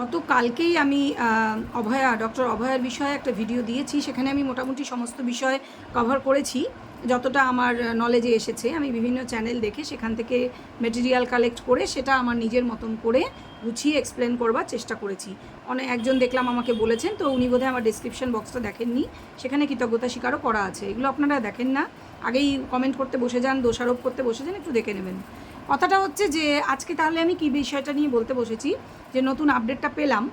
গত কালকেই আমি অভয়া, ডক্টর অভয়ার বিষয়ে একটা ভিডিও দিয়েছি। সেখানে আমি মোটামুটি সমস্ত বিষয় কভার করেছি। যতটা আমার নলেজে এসেছে, আমি বিভিন্ন চ্যানেল দেখে সেখান থেকে মেটেরিয়াল কালেক্ট করে সেটা আমার নিজের মতন করে গুছিয়ে এক্সপ্লেন করবার চেষ্টা করেছি। অনেক একজন দেখলাম আমাকে বলেছেন, তো উনি বোধহয় আমার ডিসক্রিপশন বক্সটা দেখেননি। সেখানে কৃতজ্ঞতা স্বীকারও করা আছে। এগুলো আপনারা দেখেন না। আগেই কমেন্ট করতে বসে যান, দোষারোপ করতে বসে যান, একটু দেখে নেবেন। কথাটা হচ্ছে যে আজকে তাহলে আমি কি বিষয়টা নিয়ে বলতে বসেছি? যে নতুন আপডেটটা পেলাম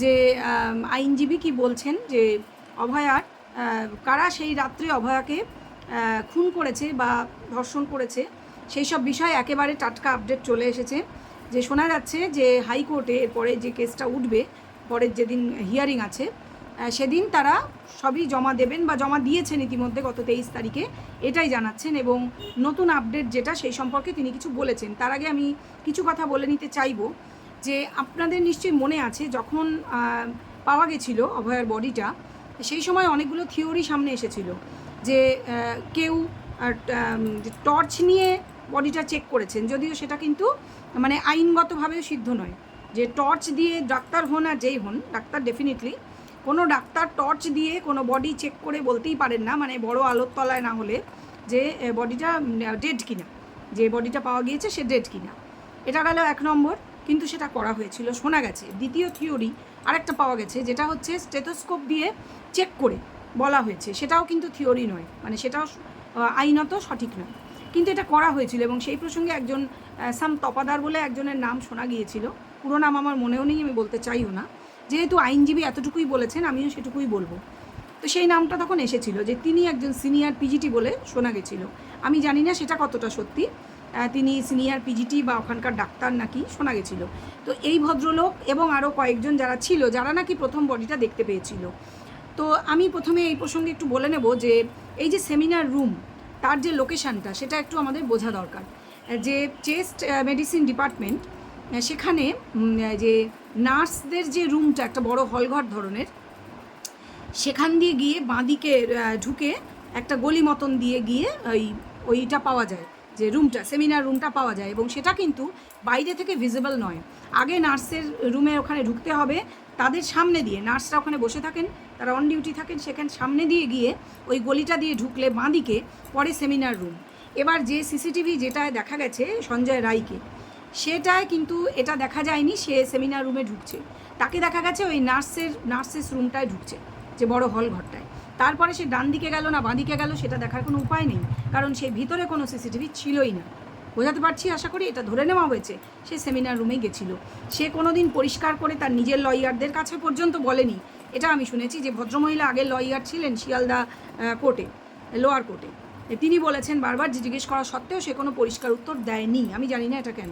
যে আইনজীবী কি বলছেন যে অভয়ার কারা সেই রাত্রে অভয়াকে খুন করেছে বা ধর্ষণ করেছে? সেই সব বিষয়ে একেবারে টাটকা আপডেট চলে এসেছে। যে শোনা যাচ্ছে যে হাইকোর্টে এরপরে যে কেসটা উঠবে পরের যেদিন হিয়ারিং আছে সেদিন তারা সবই জমা দেবেন বা জমা দিয়েছেন ইতিমধ্যে গত তেইশ তারিখে, এটাই জানাচ্ছেন এবং নতুন আপডেট যেটা সেই সম্পর্কে তিনি কিছু বলেছেন। তার আগে আমি কিছু কথা বলে নিতে চাইব যে আপনাদের নিশ্চয়ই মনে আছে, যখন পাওয়া গেছিল অভয়ার বডিটা, সেই সময় অনেকগুলো থিওরি সামনে এসেছিল যে কেউ টর্চ নিয়ে বডিটা চেক করেছেন। যদিও সেটা কিন্তু মানে আইনগতভাবে সিদ্ধ নয় যে টর্চ দিয়ে ডাক্তার হন আর যেই হন, ডাক্তার ডেফিনেটলি কোনো ডাক্তার টর্চ দিয়ে কোনো বডি চেক করে বলতেই পারেন না মানে বড় আলোর তলায় না হলে যে বডিটা ডেড কিনা। যে বডিটা পাওয়া গিয়েছে সে ডেড কিনা। এটা গেল এক নম্বর, কিন্তু সেটা করা হয়েছিল, শোনা গেছে। দ্বিতীয় থিওরি আরেকটা পাওয়া গেছে, যেটা হচ্ছে স্টেথোস্কোপ দিয়ে চেক করে বলা হয়েছে। সেটাও কিন্তু থিওরি নয় মানে সেটাও আইনত সঠিক নয়। কিন্তু এটা করা হয়েছিল এবং সেই প্রসঙ্গে একজন সাম তপাদার বলে একজনের নাম শোনা গিয়েছিল। পুরো নাম আমার মনেও নেই, আমি বলতে চাইও না। যেহেতু আইনজীবী এতটুকুই বলেছেন, আমিও সেটুকুই বলব। তো সেই নামটা তখন এসেছিল যে তিনি একজন সিনিয়র পিজিটি বলে শোনা গেছিল। আমি জানি না সেটা কতটা সত্যি। তিনি সিনিয়র পিজিটি বা ওখানকার ডাক্তার নাকি শোনা গেছিল। তো এই ভদ্রলোক এবং আরও কয়েকজন যারা ছিল, যারা নাকি প্রথম বডিটা দেখতে পেয়েছিল। তো আমি প্রথমে এই প্রসঙ্গে একটু বলে নেব যে এই যে সেমিনার রুম, তার যে লোকেশানটা, সেটা একটু আমাদের বোঝা দরকার। যে চেস্ট মেডিসিন ডিপার্টমেন্ট সেখানে যে নার্সদের যে রুমটা, একটা বড় হলঘর ধরনের, সেখান দিয়ে গিয়ে বাঁদিকে ঢুকে একটা গলি মতন দিয়ে গিয়ে ওই, ওইটা পাওয়া যায়, যে রুমটা, সেমিনার রুমটা পাওয়া যায় এবং সেটা কিন্তু বাইরে থেকে ভিজিবল নয়। আগে নার্সের রুমে ওখানে ঢুকতে হবে, তাদের সামনে দিয়ে, নার্সরা ওখানে বসে থাকেন, তারা অন ডিউটি থাকেন, সেখানে, সামনে দিয়ে গিয়ে ওই গলিটা দিয়ে ঢুকলে বাঁদিকে পরে সেমিনার রুম। এবার যে সিসিটিভি যেটায় দেখা গেছে সঞ্জয় রায়কে সেটায় কিন্তু এটা দেখা যায়নি, সে সেমিনার রুমে ঢুকছে। তাকে দেখা গেছে ওই নার্সের, নার্সেস রুমটায় ঢুকছে, যে বড় হল ঘরটায়। তারপরে সে ডান দিকে গেল না বাঁ দিকে গেল সেটা দেখার কোনো উপায় নেই, কারণ সে ভিতরে কোনো সিসিটিভি ছিলই না। বোঝাতে পারছি আশা করি এটা ধরে নেওয়া হয়েছে, সে সেমিনার রুমেই গেছিল। সে কোনো দিন পরিষ্কার করে তার নিজের লয়ারদের কাছে পর্যন্ত বলেনি। এটা আমি শুনেছি যে ভদ্রমহিলা আগে লয়ার ছিলেন শিয়ালদা কোর্টে লোয়ার কোর্টে তিনি বলেছেন বারবার জিজ্ঞেস করা সত্ত্বেও সে কোনো পরিষ্কার উত্তর দেয়নি। আমি জানি না এটা কেন।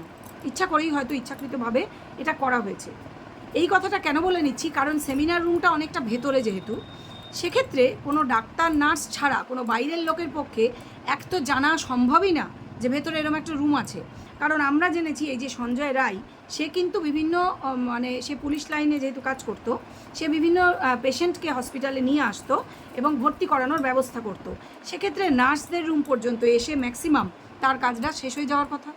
ইচ্ছা করেই হয়তো ইচ্ছাকৃতভাবে এটা করা হয়েছে। এই কথাটা কেন বলে নিচ্ছি? কারণ সেমিনার রুমটা অনেকটা ভেতরে যেহেতু, সেক্ষেত্রে কোনো ডাক্তার, নার্স ছাড়া কোনো বাইরের লোকের পক্ষে এক তো জানা সম্ভবই না যে ভেতরে এরকম একটা রুম আছে। কারণ আমরা জেনেছি এই যে সঞ্জয় রায়, সে কিন্তু বিভিন্ন মানে সে পুলিশ লাইনে যেহেতু কাজ করতো, সে বিভিন্ন পেশেন্টকে হসপিটালে নিয়ে আসতো এবং ভর্তি করানোর ব্যবস্থা করতো। সেক্ষেত্রে নার্সদের রুম পর্যন্ত এসে ম্যাক্সিমাম তার কাজটা শেষ হয়ে যাওয়ার কথা।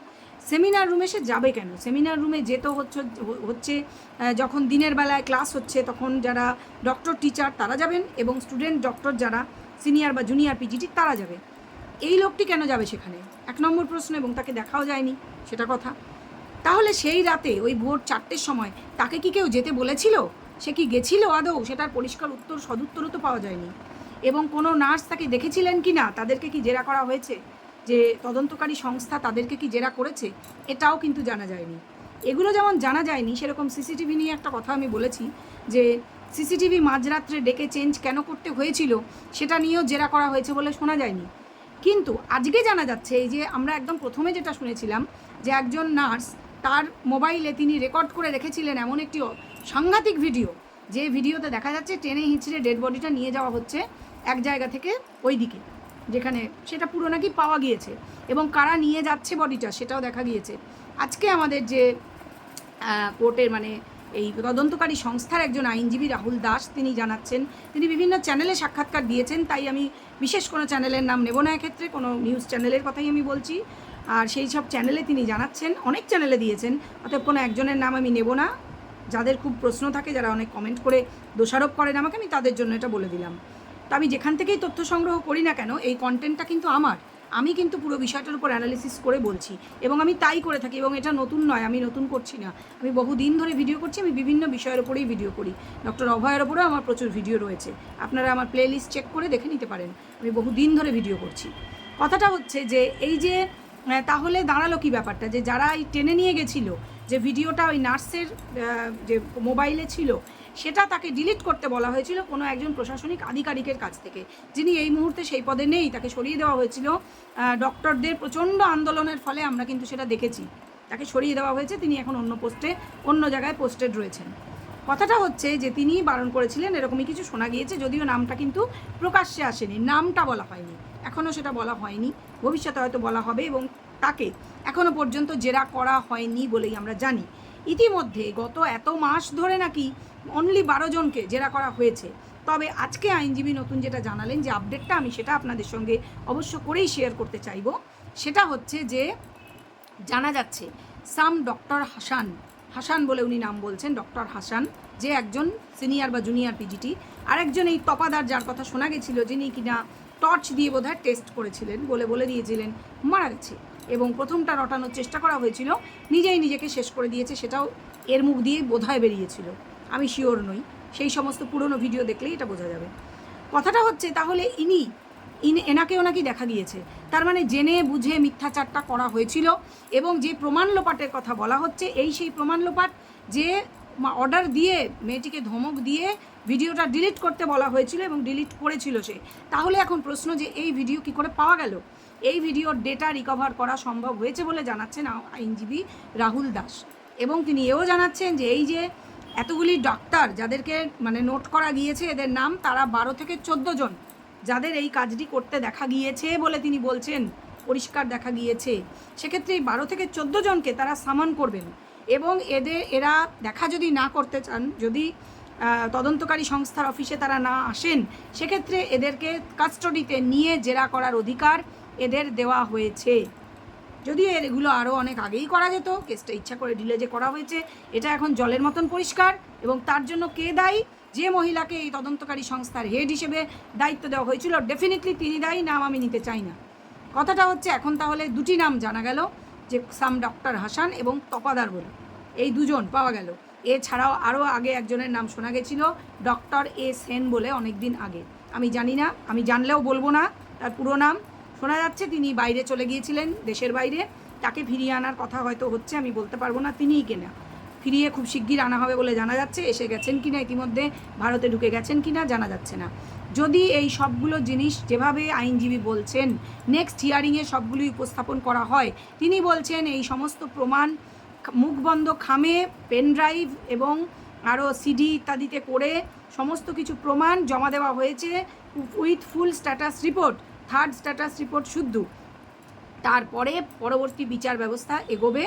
সেমিনার রুমে সে যাবে কেন? সেমিনার রুমে যেতে হচ্ছে হচ্ছে যখন দিনের বেলায় ক্লাস হচ্ছে, তখন যারা ডক্টর, টিচার তারা যাবেন এবং স্টুডেন্ট, ডক্টর যারা সিনিয়র বা জুনিয়র পিজিটি তারা যাবে। এই লোকটি কেন যাবে সেখানে? এক নম্বর প্রশ্ন এবং তাকে দেখাও যায়নি, সেটা কথা। তাহলে সেই রাতে ওই ভোর চারটের সময় তাকে কি কেউ যেতে বলেছিল? সে কি গেছিল আদৌ? সেটার পরিষ্কার উত্তর, সদুত্তরও তো পাওয়া যায়নি। এবং কোনো নার্স তাকে দেখেছিলেন কি না তাদেরকে কি জেরা করা হয়েছে? যে তদন্তকারী সংস্থা তাদেরকে কি জেরা করেছে, এটাও কিন্তু জানা যায়নি। এগুলো যেমন জানা যায়নি, সেরকম সিসিটিভি নিয়ে একটা কথা আমি বলেছি যে সিসিটিভি মাঝরাত্রে ডেকে চেঞ্জ কেন করতে হয়েছিল, সেটা নিয়েও জেরা করা হয়েছে বলে শোনা যায়নি। কিন্তু আজকে জানা যাচ্ছে এই যে আমরা একদম প্রথমে যেটা শুনেছিলাম যে একজন নার্স তার মোবাইলে তিনি রেকর্ড করে রেখেছিলেন এমন একটি সাংঘাতিক ভিডিও, যে ভিডিওতে দেখা যাচ্ছে টেনে হিঁচড়ে ডেড বডিটা নিয়ে যাওয়া হচ্ছে এক জায়গা থেকে ওই দিকে। যেখানে সেটা পুরো নাকি পাওয়া গিয়েছে এবং কারা নিয়ে যাচ্ছে বডিটা সেটাও দেখা গিয়েছে। আজকে আমাদের যে কোর্টের মানে এই তদন্তকারী সংস্থার একজন আইনজীবী রাহুল দাস তিনি জানাচ্ছেন, তিনি বিভিন্ন চ্যানেলে সাক্ষাৎকার দিয়েছেন, তাই আমি বিশেষ কোনো চ্যানেলের নাম নেব না এক্ষেত্রে, কোনো নিউজ চ্যানেলের কথাই আমি বলছি। আর সেই সব চ্যানেলে তিনি জানাচ্ছেন, অনেক চ্যানেলে দিয়েছেন, অতএব কোনো একজনের নাম আমি নেব না। যাদের খুব প্রশ্ন থাকে, যারা অনেক কমেন্ট করে দোষারোপ করেন আমাকে, আমি তাদের জন্য এটা বলে দিলাম। তো আমি যেখান থেকেই তথ্য সংগ্রহ করি না কেন, এই কন্টেন্টটা কিন্তু আমার। আমি কিন্তু পুরো বিষয়টার উপর অ্যানালিসিস করে বলছি এবং আমি তাই করে থাকি এবং এটা নতুন নয়, আমি নতুন করছি না। আমি বহুদিন ধরে ভিডিও করছি, আমি বিভিন্ন বিষয়ের উপরেই ভিডিও করি। ডক্টর অভয়ের ওপরেও আমার প্রচুর ভিডিও রয়েছে। আপনারা আমার প্লে লিস্ট চেক করে দেখে নিতে পারেন। আমি বহুদিন ধরে ভিডিও করছি। কথাটা হচ্ছে যে, এই যে তাহলে দাঁড়াল কি ব্যাপারটা? যে যারা এই টেনে নিয়ে গেছিল, যে ভিডিওটা ওই নার্সের যে মোবাইলে ছিল সেটা তাকে ডিলিট করতে বলা হয়েছিল কোনো একজন প্রশাসনিক আধিকারিকের কাছ থেকে। যিনি এই মুহূর্তে সেই পদে নেই, তাকে সরিয়ে দেওয়া হয়েছিল। ডক্টরদের প্রচণ্ড আন্দোলনের ফলে আমরা কিন্তু সেটা দেখেছি। তাকে সরিয়ে দেওয়া হয়েছে, তিনি এখন অন্য পোস্টে অন্য জায়গায় পোস্টেড রয়েছেন। কথাটা হচ্ছে যে তিনি বারণ করেছিলেন, এরকমই কিছু শোনা গিয়েছে, যদিও নামটা কিন্তু প্রকাশ্যে আসেনি, নামটা বলা হয়নি এখনও সেটা বলা হয়নি। ভবিষ্যতে হয়তো বলা হবে এবং তাকে এখনও পর্যন্ত জেরা করা হয়নি বলেই আমরা জানি। ইতিমধ্যে গত এত মাস ধরে নাকি অনলি বারো জনকে জেরা করা হয়েছে। তবে আজকে আইনজীবী নতুন যেটা জানালেন যে আপডেটটা আমি সেটা আপনাদের সঙ্গে অবশ্য করেই শেয়ার করতে চাইব। সেটা হচ্ছে যে জানা যাচ্ছে, সাম ডক্টর হাসান হাসান বলে উনি নাম বলছেন, ডক্টর হাসান, যে একজন সিনিয়র বা জুনিয়র পিজিটি আরেকজন এই তপাদার যার কথা শোনা গেছিল যিনি কিনা টর্চ দিয়ে বোধহয় টেস্ট করেছিলেন বলে বলে দিয়েছিলেন, মারা গেছে। এবং প্রথমটা রটানোর চেষ্টা করা হয়েছিল, নিজেই নিজেকে শেষ করে দিয়েছে, সেটাও এর মুখ দিয়ে বোধহয় বেরিয়েছিল। আমি শিওর নই। সেই সমস্ত পুরনো ভিডিও দেখলেই এটা বোঝা যাবে। কথাটা হচ্ছে, তাহলে ইনি, ইন, এনাকেও নাকি দেখা গিয়েছে। তার মানে জেনে বুঝে মিথ্যাচারটা করা হয়েছিল এবং যে প্রমাণ লোপাটের কথা বলা হচ্ছে, এই সেই প্রমাণ লোপাট যে অর্ডার দিয়ে, মেয়েটিকে ধমক দিয়ে ভিডিওটা ডিলিট করতে বলা হয়েছিল এবং ডিলিট করেছিল সে। তাহলে এখন প্রশ্ন যে এই ভিডিও কি করে পাওয়া গেল? এই ভিডিওর ডেটা রিকভার করা সম্ভব হয়েছে বলে জানাচ্ছেন আইনজীবী রাহুল দাস। এবং তিনি এও জানাচ্ছেন যে এই যে এতগুলি ডাক্তার যাদেরকে মানে নোট করা গিয়েছে, এদের নাম তারা বারো থেকে চোদ্দ জন যাদের এই কাজটি করতে দেখা গিয়েছে বলে তিনি বলছেন, পরিষ্কার দেখা গিয়েছে। সেক্ষেত্রে এই বারো থেকে চোদ্দ জনকে তারা সামান করবেন এবং এদের, এরা দেখা যদি না করতে চান, যদি তদন্তকারী সংস্থার অফিসে তারা না আসেন, সেক্ষেত্রে এদেরকে কাস্টডিতে নিয়ে জেরা করার অধিকার এদের দেওয়া হয়েছে। যদিও এগুলো আরও অনেক আগেই করা যেত, কেসটা ইচ্ছা করে ডিলে যে করা হয়েছে, এটা এখন জলের মতন পরিষ্কার এবং তার জন্য কে দায়ী? যে মহিলাকে এই তদন্তকারী সংস্থার হেড হিসেবে দায়িত্ব দেওয়া হয়েছিল ডেফিনেটলি তিনি দায়ী, নাম আমি নিতে চাই না। কথাটা হচ্ছে এখন তাহলে দুটি নাম জানা গেল, যে সাম ডক্টর হাসান এবং তপাদার বলে। এই দুজন পাওয়া গেল। এছাড়াও আরও আগে একজনের নাম শোনা গেছিল, ডক্টর এ সেন বলে অনেক দিন আগে। আমি জানি না, আমি জানলেও বলব না, তার পুরো নাম। শোনা যাচ্ছে, তিনি বাইরে চলে গিয়েছিলেন দেশের বাইরে। তাকে ফিরিয়ে আনার কথা হয়তো হচ্ছে, আমি বলতে পারব না, তিনিই কেনা। ফিরিয়ে খুব শিগগির আনা হবে বলে জানা যাচ্ছে, এসে গেছেন কিনা, ইতিমধ্যে ভারতে ঢুকে গেছেন কিনা জানা যাচ্ছে না। যদি এই সবগুলো জিনিস যেভাবে আইনজীবী বলছেন নেক্সট হিয়ারিংয়ে সবগুলোই উপস্থাপন করা হয়, তিনি বলছেন এই সমস্ত প্রমাণ মুখবন্ধ খামে পেন ড্রাইভ এবং আরও সিডি ইত্যাদিতে করে সমস্ত কিছু প্রমাণ জমা দেওয়া হয়েছে, with full status report third status report শুদ্ধ। তারপরে পরবর্তী বিচার ব্যবস্থা এগোবে।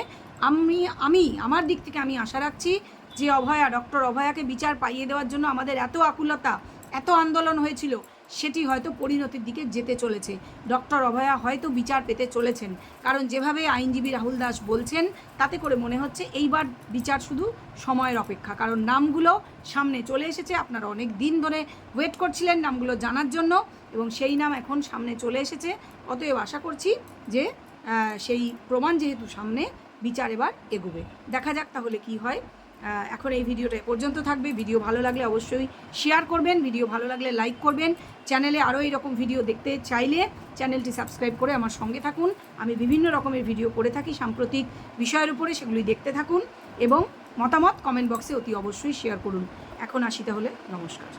আমি আমি, আমার দিক থেকে আমি আশা রাখছি যে অভয়া, ডক্টর অভয়াকে বিচার পাইয়ে দেওয়ার জন্য আমাদের এত আকুলতা, এত আন্দোলন হয়েছিল সেটি হয়তো পরিণতির দিকে যেতে চলেছে। ডক্টর অভয়া হয়তো বিচার পেতে চলেছেন। কারণ যেভাবে আইনজীবী রাহুল দাস বলছেন, তাতে করে মনে হচ্ছে এইবার বিচার শুধু সময়ের অপেক্ষা। কারণ নামগুলো সামনে চলে এসেছে, আপনারা অনেক দিন ধরে ওয়েট করছিলেন নামগুলো জানার জন্য এবং সেই নাম এখন সামনে চলে এসেছে। অতএব আশা করছি যে সেই প্রমাণ যেহেতু সামনে, বিচার এবার এগোবে। দেখা যাক তাহলে কি হয়। এখন এই ভিডিওটা পর্যন্ত থাকবে। ভিডিও ভালো লাগলে অবশ্যই শেয়ার করবেন, ভিডিও ভালো লাগলে লাইক করবেন। চ্যানেলে আরও এইরকম ভিডিও দেখতে চাইলে চ্যানেলটি সাবস্ক্রাইব করে আমার সঙ্গে থাকুন। আমি বিভিন্ন রকমের ভিডিও করে থাকি, সাম্প্রতিক বিষয়ের উপরে সেগুলি দেখতে থাকুন এবং মতামত কমেন্ট বক্সে অতি অবশ্যই শেয়ার করুন। এখন আসি তাহলে, নমস্কার।